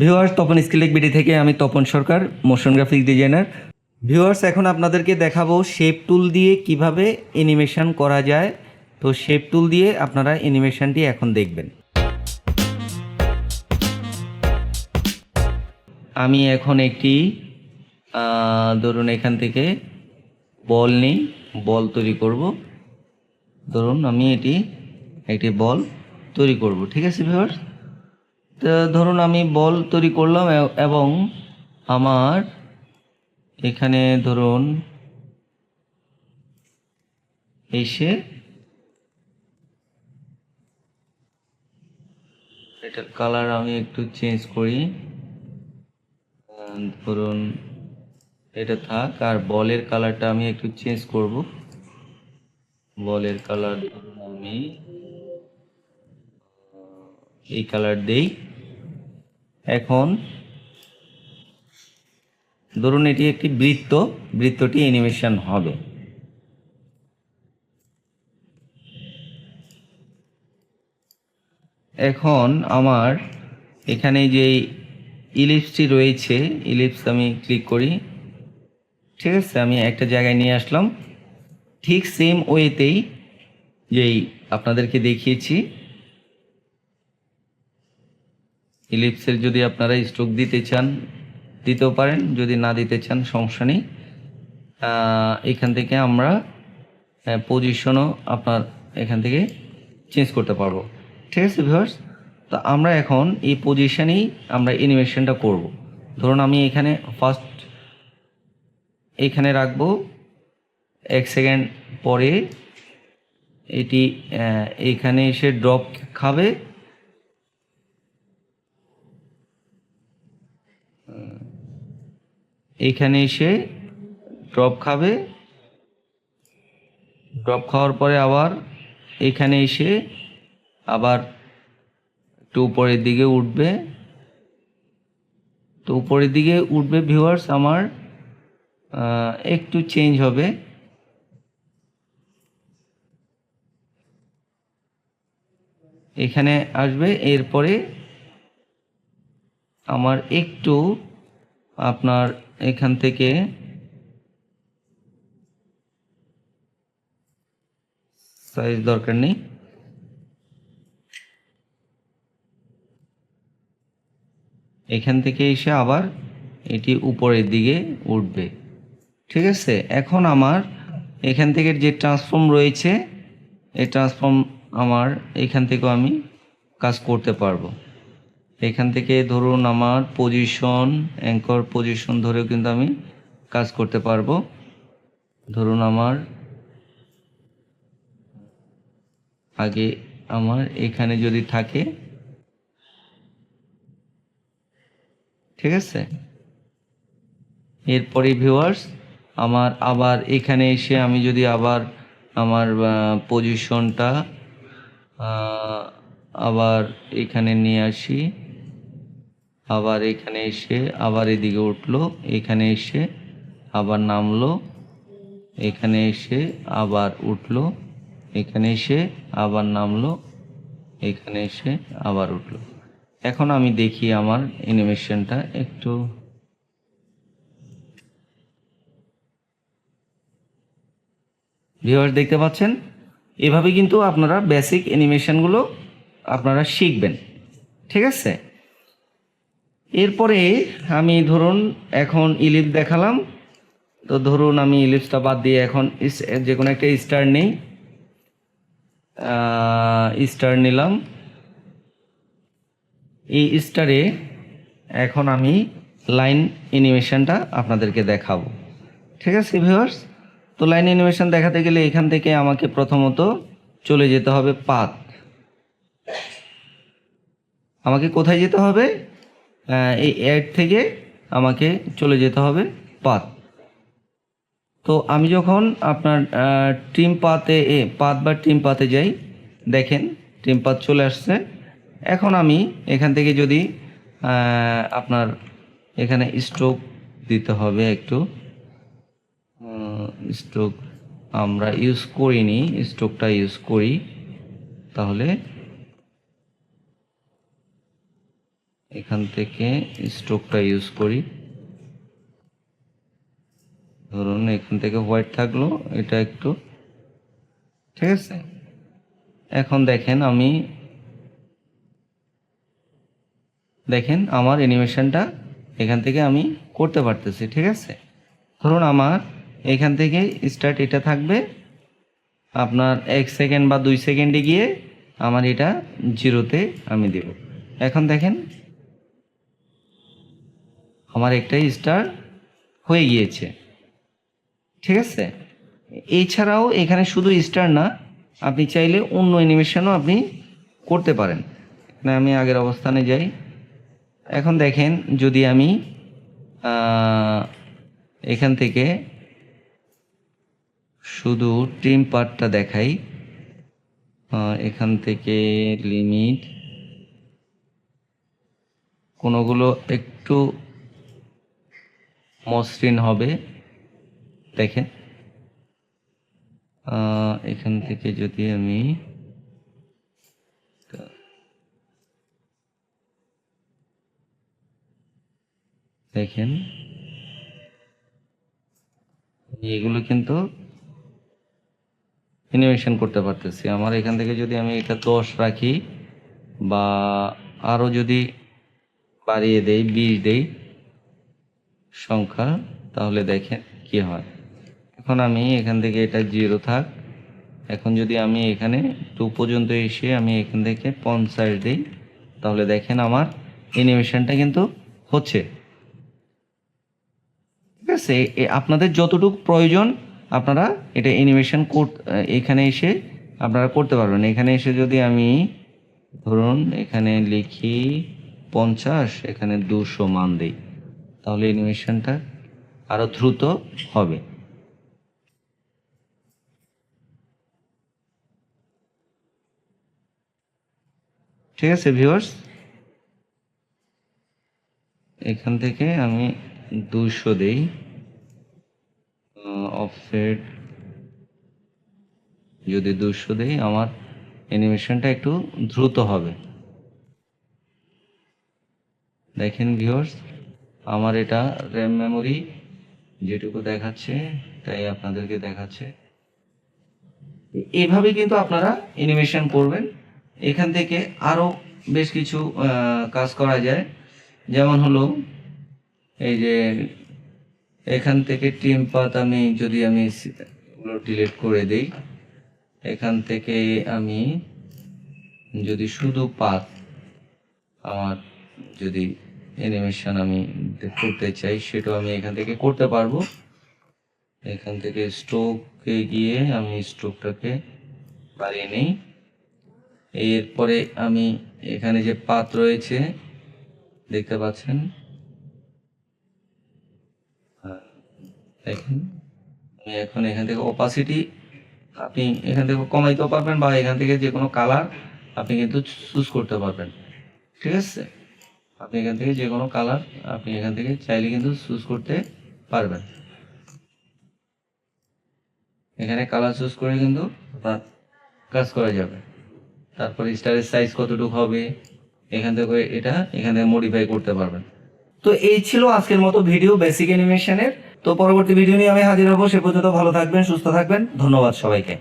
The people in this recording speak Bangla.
ভিউয়ার্স তপন স্কিলেক বিডি থেকে আমি Tapan Sarkar motion graphic designer viewers এখন আপনাদেরকে দেখাবো শেপ টুল দিয়ে কীভাবে অ্যানিমেশন করা যায়। তো শেপ টুল দিয়ে আপনারা অ্যানিমেশনটি এখন দেখবেন। আমি এখন একটি ধরুন এখান থেকে বল নিই, বল তৈরি করব। ধরুন আমি এটি, একটি বল তৈরি করব। ঠিক আছে ভিউয়ার্স ধরুন আমি বল তৈরি করলাম এবং আমার এখানে ধরুন এসে এটার কালার আমি একটু চেঞ্জ করি। ধরুন এটা থাক, আর বলের কালারটা আমি একটু চেঞ্জ করব। বলের কালার ধরুন আমি এই কালার দেই। এখন ধরুন এটি একটি বৃত্ত, বৃত্তটি অ্যানিমেশন হবে। এখন আমার এখানে যে ইলিপসটি রয়েছে ইলিপস আমি ক্লিক করি। ঠিক আছে, আমি একটা জায়গায় নিয়ে আসলাম। ঠিক সেম ওয়েতেই যেই আপনাদেরকে দেখিয়েছি ইলিপসের যদি আপনারা স্ট্রোক দিতে চান দিতেও পারেন যদি না দিতে চান সমস্যা নেই। এখান থেকে আমরা পজিশনও আপনার এখান থেকে চেঞ্জ করতে পারব। ঠিক আছে ভিউয়ার্স তো আমরা এখন এই পজিশনেই আমরা অ্যানিমেশনটা করব। ধরুন আমি এখানে ফার্স্ট এখানে রাখব। এক সেকেন্ড পরে এটি আহ, এইখানে এসে ড্রপ খাবে। এইখানে এসে ড্রপ খাবে। ড্রপ খাওয়ার পরে আবার এখানে এসে আবার একটু উপরের দিকে উঠবে। তো উপরের দিকে উঠবে ভিউয়ার্স আমার একটু চেঞ্জ হবে। এখানে আসবে, এরপরে আমার একটু আপনার এখান থেকে সাইজ দরকার নেই। এখান থেকে এসে আবার এটি উপরের দিকে উঠবে। ঠিক আছে? এখন আমার এখান থেকে যে ট্রান্সফর্ম রয়েছে, এই ট্রান্সফর্ম আমার এখান থেকেও আমি কাজ করতে পারব। এখান থেকে ধরুন আমার পজিশন অ্যাঙ্কর পজিশন ধরেও কিন্তু আমি কাজ করতে পারব। ধরুন আমার আগে আমার এখানে যদি থাকে, ঠিক আছে? এরপরে ভিউয়ার্স আমার আবার এখানে এসে আমি যদি আবার আমার পজিশনটা আবার এখানে নিয়ে আসি। আবার এখানে এসে আবার এদিকে উঠল, এখানে এসে আবার নামলো, এখানে এসে আবার উঠল, এখানে এসে আবার নামলো, এখানে এসে আবার উঠল। এখন আমি দেখি আমার অ্যানিমেশনটা একটু। ভিউয়ার দেখতে পাচ্ছেন? এভাবে কিন্তু আপনারা বেসিক অ্যানিমেশনগুলো আপনারা শিখবেন। ঠিক আছে? এরপরে আমি ধরুন এখন ইলিপ দেখালাম। তো ধরুন আমি ইলিপসটা বাদ দিয়ে এখন যে কোনো একটা স্টার নেই। স্টার নিলাম। এই স্টারে এখন আমি লাইন অ্যানিমেশনটা আপনাদেরকে দেখাবো। ঠিক আছে ভিউয়ার্স তো লাইন অ্যানিমেশন দেখাতে গেলে এখান থেকে আমাকে প্রথমত চলে যেতে হবে পাত আমাকে কোথায় যেতে হবে? এই অ্যাড থেকে আমাকে চলে যেতে হবে পাত। তো আমি যখন আপনার টিম পাতে এ, পাত বা টিম পাতে যাই, দেখেন টিম পাত চলে আসছে। এখন আমি এখান থেকে যদি আপনার এখানে স্ট্রোক দিতে হবে একটু স্ট্রোক আমরা ইউজ করিনি স্ট্রোকটা ইউজ করি, তাহলে এখান থেকে স্ট্রোকটা ইউজ করি। ধরুন এখান থেকে হোয়াইট থাকল, এটা একটু। ঠিক আছে? এখন দেখেন আমি, দেখেন আমার অ্যানিমেশনটা এখান থেকে আমি করতে পারতেছি, ঠিক আছে? ধরুন আমার এখান থেকে স্টার্ট এটা থাকবে, আপনার এক সেকেন্ড বা দুই সেকেন্ডে গিয়ে আমার এটা জিরোতে আমি দেব। এখন দেখেন আমার একটাই স্টার হয়ে গিয়েছে। ঠিক আছে? এছাড়াও এখানে শুধু স্টার না, আপনি চাইলে অন্য অ্যানিমেশনও আপনি করতে পারেন। এখানে আমি আগের অবস্থানে যাই। এখন দেখেন, যদি আমি এখান থেকে শুধু ট্রিম পার্টটা দেখাই এখান থেকে লিমিট কোনোগুলো একটু মসৃণ হবে। দেখেন। এখান থেকে যদি আমি দেখেন, এগুলো কিন্তু অ্যানিমেশন করতে পারতেছি। আমার এখান থেকে যদি আমি এটা দশ রাখি বা আরও যদি বাড়িয়ে দেই, বিশ দেই সংখ্যা, তাহলে দেখেন কি হয়। এখন আমি এখান থেকে এটা জিরো থাক। এখন যদি আমি এখানে টু পর্যন্ত এসে আমি এখান থেকে পঞ্চাশ দিই, তাহলে দেখেন আমার অ্যানিমেশনটা কিন্তু হচ্ছে। ঠিক আছে? আপনাদের যতটুকু প্রয়োজন, আপনারা এটা অ্যানিমেশন এখানে এসে আপনারা করতে পারবেন। এখানে এসে যদি আমি ধরুন এখানে লিখি পঞ্চাশ, এখানে দুশো মান দিই। তাহলে অ্যানিমেশনটা আরও দ্রুত হবে। ঠিক আছে ভিউয়ার্স এখান থেকে আমি দুশো দেই। অফসেট যদি দুশো দেই, আমার অ্যানিমেশনটা একটু দ্রুত হবে। দেখেন ভিউয়ার্স আমার এটা র্যাম মেমোরি যেটুকু দেখাচ্ছে, তাই আপনাদেরকে দেখাচ্ছে। এভাবে কিন্তু আপনারা অ্যানিমেশন করবেন। এখান থেকে আরও বেশ কিছু কাজ করা যায়। যেমন হলো, এই যে এখান থেকে টিম পাত আমি যদি আমি ডিলিট করে দেই, এখান থেকে আমি যদি শুধু পাত আমার যদি অ্যানিমেশন আমি করতে চাই সেটাও আমি এখান থেকে করতে পারব। এখান থেকে স্ট্রোকে গিয়ে আমি স্ট্রোকটাকে বাড়িয়ে নিই। এরপরে আমি এখানে যে পাত রয়েছে দেখতে পাচ্ছেন? হ্যাঁ, দেখেন আমি এখন এখান থেকে অপাসিটি আপনি এখান থেকে কমাইতেও পারবেন বা এখান থেকে যে কোনো কালার আপনি কিন্তু চুজ করতে পারবেন। ঠিক আছে? আপনি এখান থেকে যে কোনো কালার আপনি এখান থেকে চাইলে কিন্তু চুজ করতে পারবেন। এখানে কালার চুজ করে কিন্তু আপনার কাজ করা যাবে। তারপরে স্টারের সাইজ কতটুকু হবে, এখান থেকে এটা এখান থেকে মডিফাই করতে পারবেন। তো এই ছিল আজকের মতো ভিডিও বেসিক অ্যানিমেশনের তো পরবর্তী ভিডিও নিয়ে আমি হাজির হব, সে পর্যন্ত ভালো থাকবেন, সুস্থ থাকবেন। ধন্যবাদ সবাইকে।